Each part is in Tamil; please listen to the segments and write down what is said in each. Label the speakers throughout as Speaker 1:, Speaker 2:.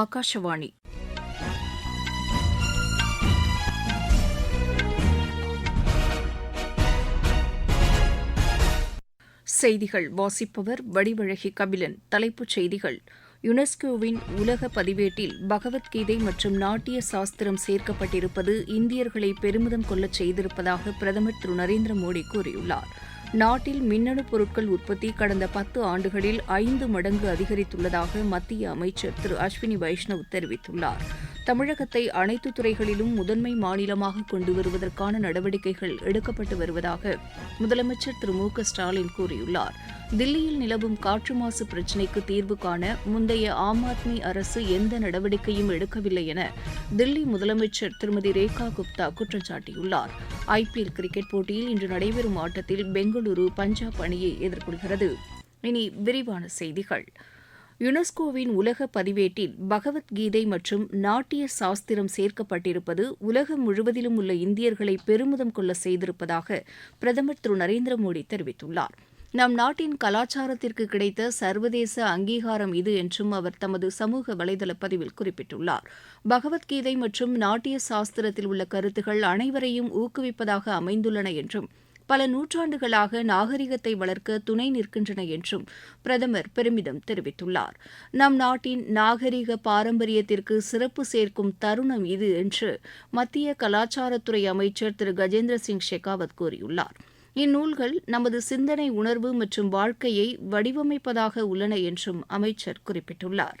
Speaker 1: ஆகாஷவாணி செய்திகள் வாசிப்பவர் வடிவழகி கபிலன் தலைப்புச் செய்திகள் யுனெஸ்கோவின் உலக பதிவேட்டில் பகவத்கீதை மற்றும் நாட்டிய சாஸ்திரம் சேர்க்கப்பட்டிருப்பது இந்தியர்களை பெருமிதம் கொள்ளச் செய்திருப்பதாக பிரதமர் திரு நரேந்திர மோடி கூறியுள்ளாா் நாட்டில் மின்னணு பொருட்கள் உற்பத்தி கடந்த பத்து ஆண்டுகளில் ஐந்து மடங்கு அதிகரித்துள்ளதாக மத்திய அமைச்சர் திரு அஸ்வினி வைஷ்ணவ் தெரிவித்துள்ளார் தமிழகத்தை அனைத்து துறைகளிலும் முதன்மை மாநிலமாக கொண்டு வருவதற்கான நடவடிக்கைகள் எடுக்கப்பட்டு வருவதாக முதலமைச்சர் திரு மு க ஸ்டாலின் கூறியுள்ளார் தில்லியில் நிலவும் காற்று மாசு பிரச்சினைக்கு தீர்வு காண முந்தைய ஆம் ஆத்மி அரசு எந்த நடவடிக்கையும் எடுக்கவில்லை என தில்லி முதலமைச்சர் திருமதி ரேகா குப்தா குற்றம் சாட்டியுள்ளார் ஐபிஎல் கிரிக்கெட் போட்டியில் இன்று நடைபெறும் ஆட்டத்தில் பெங்களூரு பஞ்சாப் அணியை எதிர்கொள்கிறது இனி விரிவான செய்திகள் யுனெஸ்கோவின் உலக பதிவேட்டில் பகவத்கீதை மற்றும் நாட்டிய சாஸ்திரம் சேர்க்கப்பட்டிருப்பது உலகம் முழுவதிலும் உள்ள இந்தியர்களை பெருமிதம் கொள்ள செய்திருப்பதாக பிரதமர் திரு நரேந்திர மோடி தெரிவித்துள்ளார் நம் நாட்டின் கலாச்சாரத்திற்கு கிடைத்த சர்வதேச அங்கீகாரம் இது என்றும் அவர் தமது சமூக வலைதள பதிவில் குறிப்பிட்டுள்ளார் பகவத்கீதை மற்றும் நாட்டிய சாஸ்திரத்தில் உள்ள கருத்துகள் அனைவரையும் ஊக்குவிப்பதாக அமைந்துள்ளன என்றும் பல நூற்றாண்டுகளாக நாகரிகத்தை வளர்க்க துணை நிற்கின்றன என்றும் பிரதமர் பெருமிதம் தெரிவித்துள்ளார் நம் நாட்டின் நாகரிக பாரம்பரியத்திற்கு சிறப்பு சேர்க்கும் தருணம் இது என்று மத்திய கலாச்சாரத்துறை அமைச்சர் திரு கஜேந்திர சிங் ஷெகாவத் கூறியுள்ளார் இந்நூல்கள் நமது சிந்தனை உணர்வு மற்றும் வாழ்க்கையை வடிவமைப்பதாக உள்ளன என்றும் அமைச்சர் குறிப்பிட்டுள்ளாா்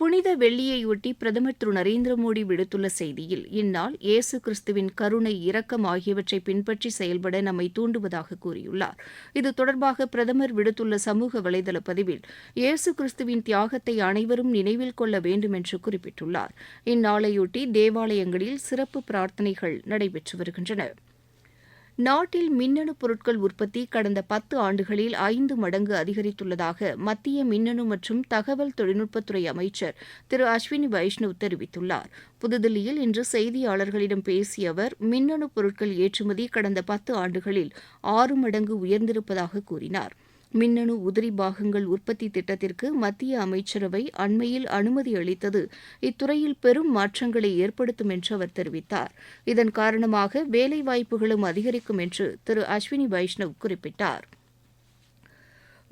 Speaker 1: புனித வெள்ளியையொட்டி பிரதமர் திரு நரேந்திர மோடி விடுத்துள்ள செய்தியில் இந்நாள் இயேசு கிறிஸ்துவின் கருணை இரக்கம் ஆகியவற்றை பின்பற்றி செயல்பட நம்மை தூண்டுவதாக கூறியுள்ளார் இது தொடர்பாக பிரதமர் விடுத்துள்ள சமூக வலைதள பதிவில் இயேசு கிறிஸ்துவின் தியாகத்தை அனைவரும் நினைவில் கொள்ள வேண்டும் என்று குறிப்பிட்டுள்ளார் இந்நாளையொட்டி தேவாலயங்களில் சிறப்பு பிரார்த்தனைகள் நடைபெற்று வருகின்றன நாட்டில் மின்னணு பொருட்கள் உற்பத்தி கடந்த பத்து ஆண்டுகளில் ஐந்து மடங்கு அதிகரித்துள்ளதாக மத்திய மின்னணு மற்றும் தகவல் தொழில்நுட்பத்துறை அமைச்சர் திரு அஸ்வினி வைஷ்ணவ் தெரிவித்துள்ளார் புதுதில்லியில் இன்று செய்தியாளர்களிடம் பேசிய அவர் மின்னணு பொருட்கள் ஏற்றுமதி கடந்த பத்து ஆண்டுகளில் ஆறு மடங்கு உயர்ந்திருப்பதாக கூறினாா் மின்னணு உதிரி பாகங்கள் உற்பத்தி திட்டத்திற்கு மத்திய அமைச்சரவை அண்மையில் அனுமதி அளித்தது இத்துறையில் பெரும் மாற்றங்களை ஏற்படுத்தும் என்று அவர் தெரிவித்தார் இதன் காரணமாக வேலைவாய்ப்புகளும் அதிகரிக்கும் என்று திரு அஸ்வினி வைஷ்ணவ் குறிப்பிட்டார்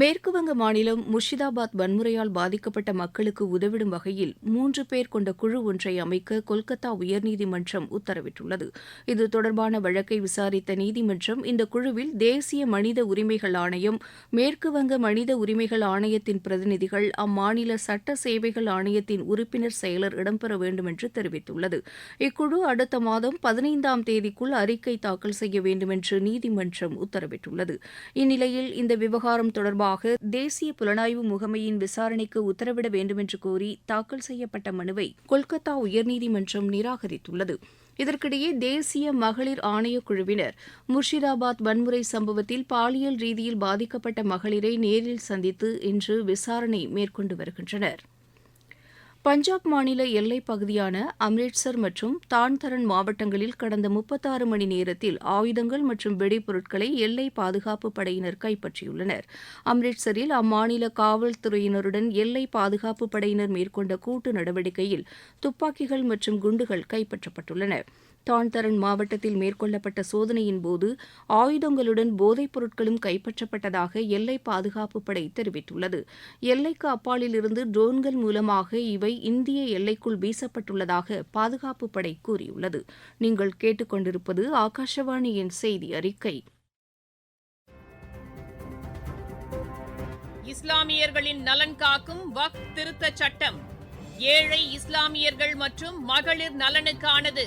Speaker 1: மேற்குவங்க மாநிலம் முர்ஷிதாபாத் வன்முறையால் பாதிக்கப்பட்ட மக்களுக்கு உதவிடும் வகையில் மூன்று பேர் கொண்ட குழு ஒன்றை அமைக்க கொல்கத்தா உயர்நீதிமன்றம் உத்தரவிட்டுள்ளது இது தொடர்பான வழக்கை விசாரித்த நீதிமன்றம் இந்த குழுவில் தேசிய மனித உரிமைகள் ஆணையம் மேற்குவங்க மனித உரிமைகள் ஆணையத்தின் பிரதிநிதிகள் அம்மாநில சட்ட சேவைகள் ஆணையத்தின் உறுப்பினர் செயலர் இடம்பெற வேண்டும் என்று தெரிவித்துள்ளது இக்குழு அடுத்த மாதம் பதினைந்தாம் தேதிக்குள் அறிக்கை தாக்கல் செய்ய வேண்டும் என்று நீதிமன்றம் உத்தரவிட்டுள்ளது இந்நிலையில் இந்த விவகாரம் தொடர்பாக தொடர்பாக தேசிய புலனாய்வு முகமையின் விசாரணைக்கு உத்தரவிட வேண்டுமென்று கோரி தாக்கல் செய்யப்பட்ட மனுவை கொல்கத்தா உயர்நீதிமன்றம் நிராகரித்துள்ளது இதற்கிடையே தேசிய மகளிர் குழுவினர் முர்ஷிதாபாத் வன்முறை சம்பவத்தில் பாலியல் ரீதியில் பாதிக்கப்பட்ட மகளிரை நேரில் சந்தித்து இன்று விசாரணை மேற்கொண்டு வருகின்றனா் பஞ்சாப் மாநில எல்லைப் பகுதியான அம்ரிட்சர் மற்றும் தான்தரன் மாவட்டங்களில் கடந்த முப்பத்தாறு மணி நேரத்தில் ஆயுதங்கள் மற்றும் வெடிப்பொருட்களை எல்லை பாதுகாப்பு படையினர் கைப்பற்றியுள்ளனர் அம்ரிட்சரில் அம்மாநில காவல்துறையினருடன் எல்லை பாதுகாப்பு படையினர் மேற்கொண்ட கூட்டு நடவடிக்கையில் துப்பாக்கிகள் மற்றும் குண்டுகள் கைப்பற்றப்பட்டுள்ளன தான்தரன் மாவட்டத்தில் மேற்கொள்ளப்பட்ட சோதனையின்போது ஆயுதங்களுடன் போதைப் பொருட்களும் கைப்பற்றப்பட்டதாக எல்லை பாதுகாப்பு படை தெரிவித்துள்ளது எல்லைக்கு அப்பாலிலிருந்து ட்ரோன்கள் மூலமாக இவை இந்திய எல்லைக்குள் வீசப்பட்டுள்ளதாக பாதுகாப்பு படை கூறியுள்ளது நீங்கள் கேட்டுக்கொண்டிருப்பது ஆகாஷவாணியின் செய்தி அறிக்கை
Speaker 2: இஸ்லாமியர்களின் நலன் காக்கும் வக் திருத்த சட்டம் ஏழை இஸ்லாமியர்கள் மற்றும் மகளிர் நலனுக்கானது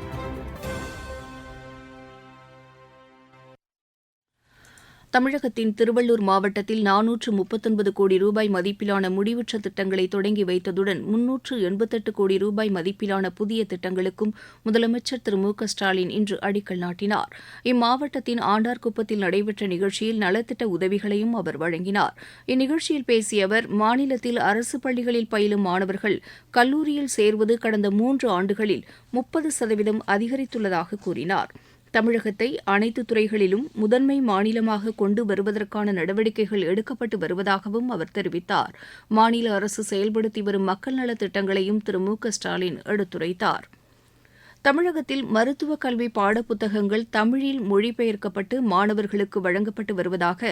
Speaker 1: தமிழகத்தின் திருவள்ளூர் மாவட்டத்தில் நானூற்று முப்பத்தொன்பது கோடி ரூபாய் மதிப்பிலான முடிவுற்ற திட்டங்களை தொடங்கி வைத்ததுடன் முன்னூற்று எண்பத்தெட்டு கோடி ரூபாய் மதிப்பிலான புதிய திட்டங்களுக்கும் முதலமைச்சர் திரு மு க ஸ்டாலின் இன்று அடிக்கல் நாட்டினார் இம்மாவட்டத்தின் ஆண்டார்குப்பத்தில் நடைபெற்ற நிகழ்ச்சியில் நலத்திட்ட உதவிகளையும் அவர் வழங்கினார் இந்நிகழ்ச்சியில் பேசிய அவர் மாநிலத்தில் அரசு பள்ளிகளில் பயிலும் மாணவர்கள் கல்லூரியில் சேர்வது கடந்த மூன்று ஆண்டுகளில் முப்பது சதவீதம் அதிகரித்துள்ளதாக கூறினாா் தமிழகத்தை அனைத்து துறைகளிலும் முதன்மை மாநிலமாக கொண்டு வருவதற்கான நடவடிக்கைகள் எடுக்கப்பட்டு வருவதாகவும் அவர் தெரிவித்தார் மாநில அரசு செயல்படுத்தி வரும் மக்கள் நலத் திட்டங்களையும் திரு மு க ஸ்டாலின் எடுத்துரைத்தார் தமிழகத்தில் மருத்துவக் கல்வி பாடப்புத்தகங்கள் தமிழில் மொழிபெயர்க்கப்பட்டு மாணவர்களுக்கு வழங்கப்பட்டு வருவதாக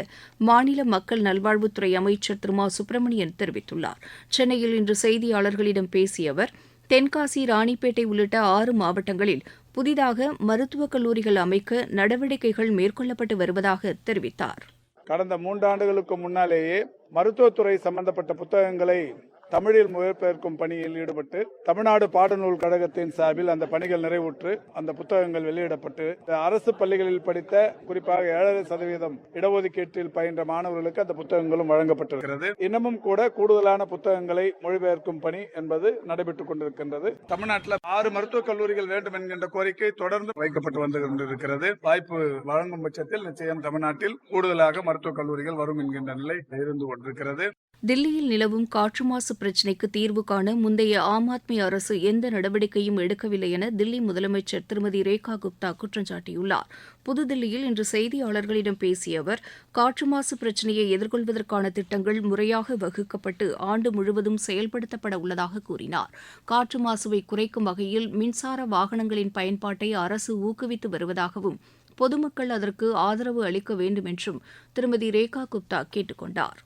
Speaker 1: மாநில மக்கள் நல்வாழ்வுத்துறை அமைச்சர் திரு மா சுப்பிரமணியன் தெரிவித்துள்ளார் சென்னையில் இன்று செய்தியாளர்களிடம் பேசிய அவர் தென்காசி ராணிப்பேட்டை உள்ளிட்ட ஆறு மாவட்டங்களில் புதிதாக மருத்துவக் கல்லூரிகள் அமைக்க நடவடிக்கைகள் மேற்கொள்ளப்பட்டு வருவதாக தெரிவித்தார்
Speaker 3: கடந்த மூன்றாண்டுகளுக்கு முன்னாலேயே மருத்துவத்துறை சம்பந்தப்பட்ட புத்தகங்களை தமிழில் மொழிபெயர்க்கும் பணியில் ஈடுபட்டு தமிழ்நாடு பாடநூல் கழகத்தின் சார்பில் அந்த பணிகள் நிறைவுற்று அந்த புத்தகங்கள் வெளியிடப்பட்டு அரசு பள்ளிகளில் படித்த குறிப்பாக ஏழரை சதவீதம் இடஒதுக்கீட்டில் பயின்ற மாணவர்களுக்கு அந்த புத்தகங்களும் வழங்கப்பட்டிருக்கிறது இன்னமும் கூட கூடுதலான புத்தகங்களை மொழிபெயர்க்கும் பணி என்பது நடைபெற்றுக் கொண்டிருக்கின்றது தமிழ்நாட்டில் ஆறு மருத்துவக் கல்லூரிகள் வேண்டும் என்கின்ற கோரிக்கை தொடர்ந்து வைக்கப்பட்டு வந்து கொண்டிருக்கிறது வாய்ப்பு வழங்கும் பட்சத்தில் நிச்சயம் தமிழ்நாட்டில் கூடுதலாக மருத்துவக் கல்லூரிகள் வரும் என்கின்ற நிலை இருந்து கொண்டிருக்கிறது
Speaker 1: தில்லியில் நிலவும் காற்று மாசு பிரச்சினைக்கு தீர்வு காண முந்தைய ஆம் ஆத்மி அரசு எந்த நடவடிக்கையும் எடுக்கவில்லை என தில்லி முதலமைச்சர் திருமதி ரேகா குப்தா குற்றம் சாட்டியுள்ளார் புதுதில்லியில் இன்று செய்தியாளர்களிடம் பேசிய அவர் காற்று மாசு பிரச்சினையை எதிர்கொள்வதற்கான திட்டங்கள் முறையாக வகுக்கப்பட்டு ஆண்டு முழுவதும் செயல்படுத்தப்பட உள்ளதாக கூறினார் காற்று மாசுவை குறைக்கும் வகையில் மின்சார வாகனங்களின் பயன்பாட்டை அரசு ஊக்குவித்து வருவதாகவும் பொதுமக்கள் அதற்கு ஆதரவு அளிக்க வேண்டும் என்றும் திருமதி ரேகா குப்தா கேட்டுக் கொண்டாா்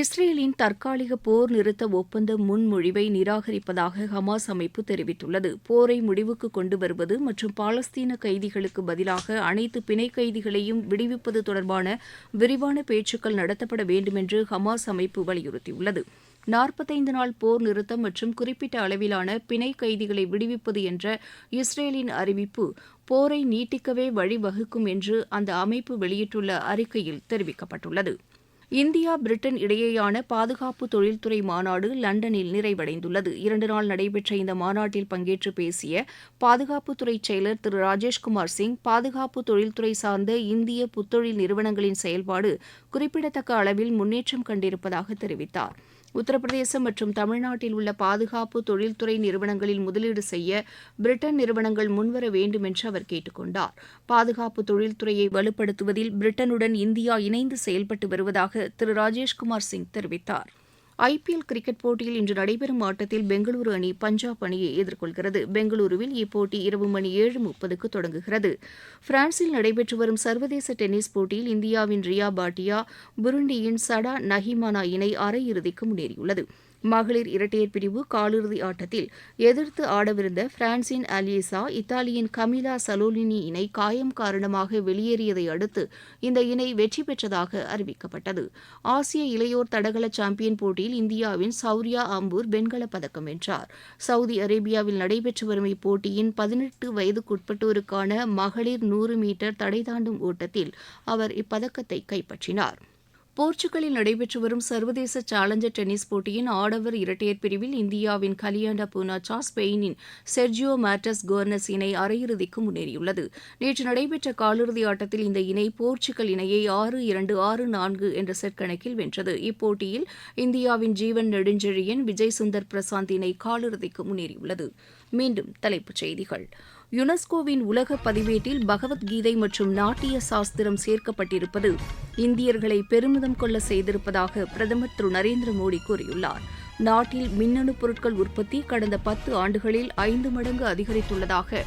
Speaker 1: இஸ்ரேலின் தற்காலிக போர் நிறுத்த ஒப்பந்த முன்மொழிவை நிராகரிப்பதாக ஹமாஸ் அமைப்பு தெரிவித்துள்ளது போரை முடிவுக்கு கொண்டு வருவது மற்றும் பாலஸ்தீன கைதிகளுக்கு பதிலாக அனைத்து பிணை கைதிகளையும் விடுவிப்பது தொடர்பான விரிவான பேச்சுக்கள் நடத்தப்பட வேண்டுமென்று ஹமாஸ் அமைப்பு வலியுறுத்தியுள்ளது நாற்பத்தைந்து நாள் போர் நிறுத்தம் மற்றும் குறிப்பிட்ட அளவிலான பிணை கைதிகளை விடுவிப்பது என்ற இஸ்ரேலின் அறிவிப்பு போரை நீட்டிக்கவே வழிவகுக்கும் என்று அந்த அமைப்பு வெளியிட்டுள்ள அறிக்கையில் தெரிவிக்கப்பட்டுள்ளது இந்தியா பிரிட்டன் இடையேயான பாதுகாப்பு தொழில்துறை மாநாடு லண்டனில் நிறைவடைந்துள்ளது இரண்டு நாள் நடைபெற்ற இந்த மாநாட்டில் பங்கேற்று பேசிய பாதுகாப்புத்துறை செயலர் திரு ராஜேஷ்குமார் சிங் பாதுகாப்பு தொழில்துறை சார்ந்த இந்திய புத்தொழில் நிறுவனங்களின் செயல்பாடு குறிப்பிடத்தக்க அளவில் முன்னேற்றம் கண்டிருப்பதாக தெரிவித்தாா் உத்தரப்பிரதேசம் மற்றும் தமிழ்நாட்டில் உள்ள பாதுகாப்பு தொழில்துறை நிறுவனங்களில் முதலீடு செய்ய பிரிட்டன் நிறுவனங்கள் முன்வர வேண்டும் என்று அவர் கேட்டுக் கொண்டார் பாதுகாப்பு தொழில்துறையை வலுப்படுத்துவதில் பிரிட்டனுடன் இந்தியா இணைந்து செயல்பட்டு வருவதாக திரு ராஜேஷ்குமார் சிங் தெரிவித்தாா் ஐ பி எல் கிரிக்கெட் போட்டியில் இன்று நடைபெறும் ஆட்டத்தில் பெங்களூரு அணி பஞ்சாப் அணியை எதிர்கொள்கிறது பெங்களூருவில் இப்போட்டி இரவு மணி ஏழு முப்பதுக்கு தொடங்குகிறது பிரான்சில் நடைபெற்று வரும் சர்வதேச டென்னிஸ் போட்டியில் இந்தியாவின் ரியா பாட்டியா புருண்டியின் சடா நஹிமானா இணை அரையிறுதிக்கு முன்னேறியுள்ளது மகளிர் இரட்டையர் பிரிவு காலிறுதி ஆட்டத்தில் எதிர்த்து ஆடவிருந்த பிரான்சின் அலியேசா இத்தாலியின் கமிலா சலோலினி இணை காயம் காரணமாக வெளியேறியதை அடுத்து இந்த இணை வெற்றி பெற்றதாக அறிவிக்கப்பட்டது ஆசிய இளையோர் தடகள சாம்பியன் போட்டியில் இந்தியாவின் சௌரியா அம்பூர் வெண்கலப் பதக்கம் வென்றார் சவுதி அரேபியாவில் நடைபெற்று வரும் இப்போட்டியின் பதினெட்டு வயதுக்குட்பட்டோருக்கான மகளிர் நூறு மீட்டர் தடை தாண்டும் ஓட்டத்தில் அவர் இப்பதக்கத்தை கைப்பற்றினாா் போர்ச்சுகலில் நடைபெற்று வரும் சர்வதேச சேலஞ்சர் டென்னிஸ் போட்டியின் ஆடவர் இரட்டையர் பிரிவில் இந்தியாவின் கலியாண்டா பூனாச்சா ஸ்பெயினின் செர்ஜியோ மார்டஸ் கோர்னஸ் இணை அரையிறுதிக்கு முன்னேறியுள்ளது நேற்று நடைபெற்ற காலிறுதி ஆட்டத்தில் இந்த இணை போர்ச்சுகல் இணையை ஆறு இரண்டு ஆறு நான்கு என்ற செட் கணக்கில் வென்றது இப்போட்டியில் இந்தியாவின் ஜீவன் நெடுஞ்செழியன் விஜய் சுந்தர் பிரசாந்த் இணை காலிறுதிக்கு முன்னேறியுள்ளது மீண்டும் தலைப்புச் செய்திகள் யுனெஸ்கோவின் உலக பதிவேட்டில் பகவத்கீதை மற்றும் நாட்டிய சாஸ்திரம் சேர்க்கப்பட்டிருப்பது இந்தியர்களை பெருமிதம் கொள்ள செய்திருப்பதாக பிரதமர் திரு நரேந்திர மோடி கூறியுள்ளார் நாட்டில் மின்னணு பொருட்கள் உற்பத்தி கடந்த பத்து ஆண்டுகளில் ஐந்து மடங்கு அதிகரித்துள்ளதாக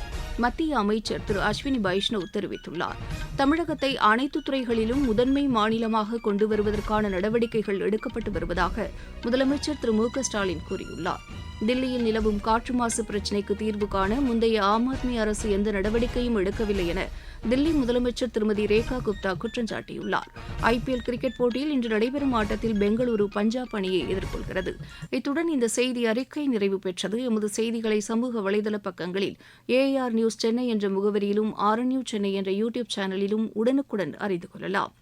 Speaker 1: மத்திய அமைச்சர் திரு அஸ்வினி வைஷ்ணவ் தெரிவித்துள்ளார் தமிழகத்தை அனைத்து துறைகளிலும் முதன்மை மாநிலமாக கொண்டு வருவதற்கான நடவடிக்கைகள் எடுக்கப்பட்டு வருவதாக முதலமைச்சர் திரு மு ஸ்டாலின் கூறியுள்ளார் தில்லியில் நிலவும் காற்று மாசு பிரச்சினைக்கு தீர்வு காண முந்தைய ஆம் ஆத்மி அரசு எந்த நடவடிக்கையும் எடுக்கவில்லை என தில்லி முதலமைச்சர் திருமதி ரேகா குப்தா குற்றம் சாட்டியுள்ளார் ஐபிஎல் கிரிக்கெட் போட்டியில் இன்று நடைபெறும் ஆட்டத்தில் பெங்களூரு பஞ்சாப் அணியை எதிர்கொள்கிறது இத்துடன் இந்த செய்தி அறிக்கை நிறைவு பெற்றது எமது செய்திகளை சமூக வலைதள பக்கங்களில் ஏஆர் நியூஸ் சென்னை என்ற முகவரியிலும் யூ சென்னை என்ற யூடியூப் சேனலிலும் உடனுக்குடன் அறிந்து கொள்ளலாம்